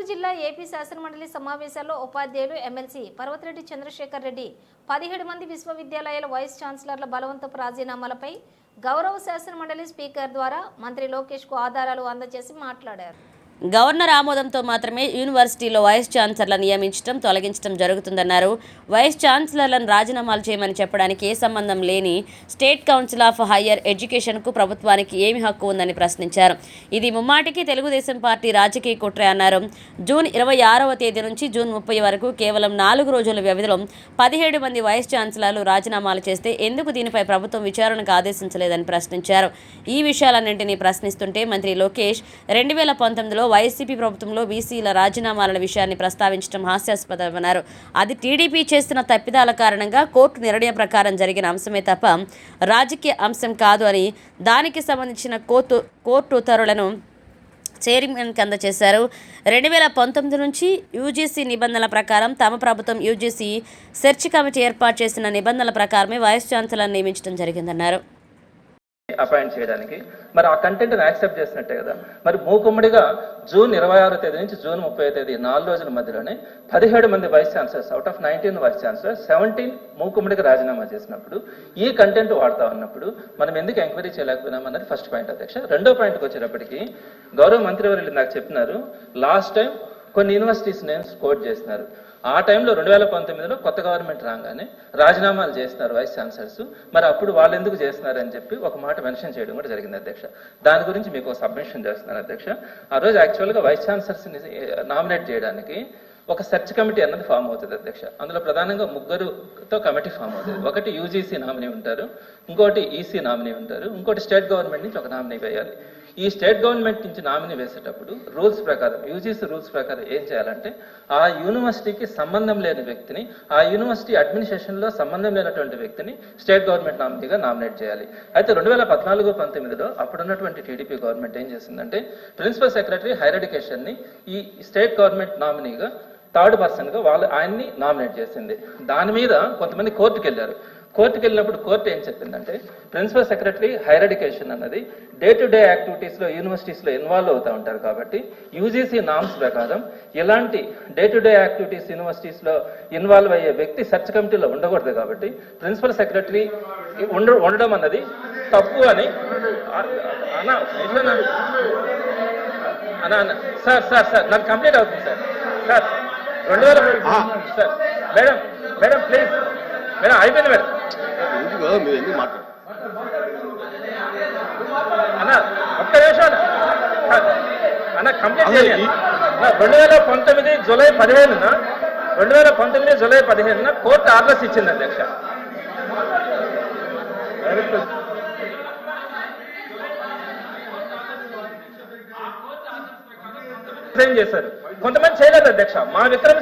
ఒంగోలు జిల్లా ఏపీ శాసనమండలి సమావేశాల్లో ఉపాధ్యాయులు ఎమ్మెల్సీ పర్వతిరెడ్డి చంద్రశేఖర్ రెడ్డి పదిహేడు మంది విశ్వవిద్యాలయాల వైస్ ఛాన్సలర్ల బలవంతపు రాజీనామాలపై గౌరవ శాసనమండలి స్పీకర్ ద్వారా మంత్రి లోకేష్కు ఆధారాలు అందజేసి మాట్లాడారు. గవర్నర్ ఆమోదంతో మాత్రమే యూనివర్సిటీలో వైస్ ఛాన్సలర్ల నియమించడం తొలగించడం జరుగుతుందన్నారు. వైస్ ఛాన్సలర్లను రాజీనామాలు చేయమని చెప్పడానికి ఏ సంబంధం లేని స్టేట్ కౌన్సిల్ ఆఫ్ హయ్యర్ ఎడ్యుకేషన్కు ప్రభుత్వానికి ఏమి హక్కు ఉందని ప్రశ్నించారు. ఇది ముమ్మాటికి తెలుగుదేశం పార్టీ రాజకీయ కుట్ర అన్నారు. జూన్ ఇరవై ఆరవ తేదీ నుంచి జూన్ ముప్పై వరకు కేవలం నాలుగు రోజుల వ్యవధిలో పదిహేడు మంది వైస్ ఛాన్సలర్లు రాజీనామాలు చేస్తే ఎందుకు దీనిపై ప్రభుత్వం విచారణకు ఆదేశించలేదని ప్రశ్నించారు. ఈ విషయాలన్నింటినీ ప్రశ్నిస్తుంటే మంత్రి లోకేష్ రెండు వేల పంతొమ్మిదిలో వైసీపీ ప్రభుత్వంలో బీసీల రాజీనామాల విషయాన్ని ప్రస్తావించడం హాస్యాస్పదమన్నారు. అది టీడీపీ చేస్తున్న తప్పిదాల కారణంగా కోర్టు నిర్ణయం ప్రకారం జరిగిన అంశమే తప్ప రాజకీయ అంశం కాదు అని దానికి సంబంధించిన కోర్టు కోర్టు ఉత్తర్వులను చైర్మన్కి అందజేశారు రెండు వేల పంతొమ్మిది నుంచి యూజీసీ నిబంధనల ప్రకారం తమ ప్రభుత్వం యూజీసీ సెర్చ్ కమిటీ ఏర్పాటు చేసిన నిబంధనల ప్రకారమే వైస్ ఛాన్సలర్ నియమించడం జరిగిందన్నారు. అపాయింట్ చేయడానికి. మరి ఆ కంటెంట్ యాక్సెప్ట్ చేసినట్టే కదా. మరి మూకుమ్మడిగా జూన్ ఇరవై ఆరో తేదీ నుంచి జూన్ ముప్పై తేదీ నాలుగు రోజుల మధ్యలోనే పదిహేడు మంది vice chancellors out of nineteen vice chancellor seventeen మూకుమ్మడిగా రాజీనామా చేసినప్పుడు ఈ కంటెంట్ వాడతా ఉన్నప్పుడు మనం ఎందుకు ఎంక్వైరీ చేయలేకపోయినాం అన్నది ఫస్ట్ పాయింట్ అధ్యక్ష. రెండో పాయింట్కి వచ్చేటప్పటికి గౌరవ మంత్రివర్యులు నాకు చెప్పినారు లాస్ట్ టైం కొన్ని యూనివర్సిటీస్ నేమ్స్ కోట్ చేసినారు. ఆ టైంలో రెండు వేల పంతొమ్మిదిలో కొత్త గవర్నమెంట్ రాగానే రాజీనామాలు చేస్తున్నారు వైస్ ఛాన్సలర్స్. మరి అప్పుడు వాళ్ళు ఎందుకు చేస్తున్నారు అని చెప్పి ఒక మాట మెన్షన్ చేయడం కూడా జరిగింది అధ్యక్ష. దాని గురించి మీకు సబ్మిషన్ చేస్తున్నాను అధ్యక్ష. ఆ రోజు యాక్చువల్గా వైస్ ఛాన్సలర్స్ని నామినేట్ చేయడానికి ఒక సెర్చ్ కమిటీ అన్నది ఫామ్ అవుతుంది అధ్యక్ష. అందులో ప్రధానంగా ముగ్గురుతో కమిటీ ఫామ్ అవుతుంది. ఒకటి యూజీసీ నామినీ ఉంటారు ఇంకోటి ఈసీ నామినీ ఉంటారు ఇంకోటి స్టేట్ గవర్నమెంట్ నుంచి ఒక నామినీ వేయాలి. ఈ స్టేట్ గవర్నమెంట్ నుంచి నామినీ వేసేటప్పుడు రూల్స్ ప్రకారం యూజీసీ రూల్స్ ప్రకారం ఏం చేయాలంటే ఆ యూనివర్సిటీకి సంబంధం లేని వ్యక్తిని ఆ యూనివర్సిటీ అడ్మినిస్ట్రేషన్లో సంబంధం లేనటువంటి వ్యక్తిని స్టేట్ గవర్నమెంట్ నామినీగా నామినేట్ చేయాలి. అయితే రెండు వేల పద్నాలుగు పంతొమ్మిదిలో అప్పుడున్నటువంటి టీడీపీ గవర్నమెంట్ ఏం చేసిందంటే ప్రిన్సిపల్ సెక్రటరీ హైర్ ఎడ్యుకేషన్ని ఈ స్టేట్ గవర్నమెంట్ నామినీగా థర్డ్ పర్సన్గా వాళ్ళు ఆయన్ని నామినేట్ చేసింది. దాని మీద కొంతమంది కోర్టుకు వెళ్ళారు కోర్టుకు వెళ్ళినప్పుడు కోర్టు ఏం చెప్పిందంటే ప్రిన్సిపల్ సెక్రటరీ హైర్ ఎడ్యుకేషన్ అన్నది డే టు డే యాక్టివిటీస్లో యూనివర్సిటీస్లో ఇన్వాల్వ్ అవుతూ ఉంటారు కాబట్టి యూజీసీ నామ్స్ ప్రకారం ఇలాంటి డే టు డే యాక్టివిటీస్ యూనివర్సిటీస్లో ఇన్వాల్వ్ అయ్యే వ్యక్తి సెర్చ్ కమిటీలో ఉండకూడదు కాబట్టి ప్రిన్సిపల్ సెక్రటరీ ఉండ ఉండడం అన్నది తప్పు అని అన్న ఎట్లా అన్న అన్న సార్ సార్ సార్ నాకు కంప్లీట్ అవుతుంది సార్. సార్ రెండు వేల sir madam madam please. Madam అయిపోయింది మేడం. మీరు ఎందుకు మాట్లాడు రెండు వేల పంతొమ్మిది జూలై పదిహేనున రెండు వేల పంతొమ్మిది జూలై పదిహేనున కోర్టు ఆర్డర్స్ ఇచ్చింది అధ్యక్ష. చేశారు. కొంతమంది చేయలేదు అధ్యక్ష. మా విక్రమ్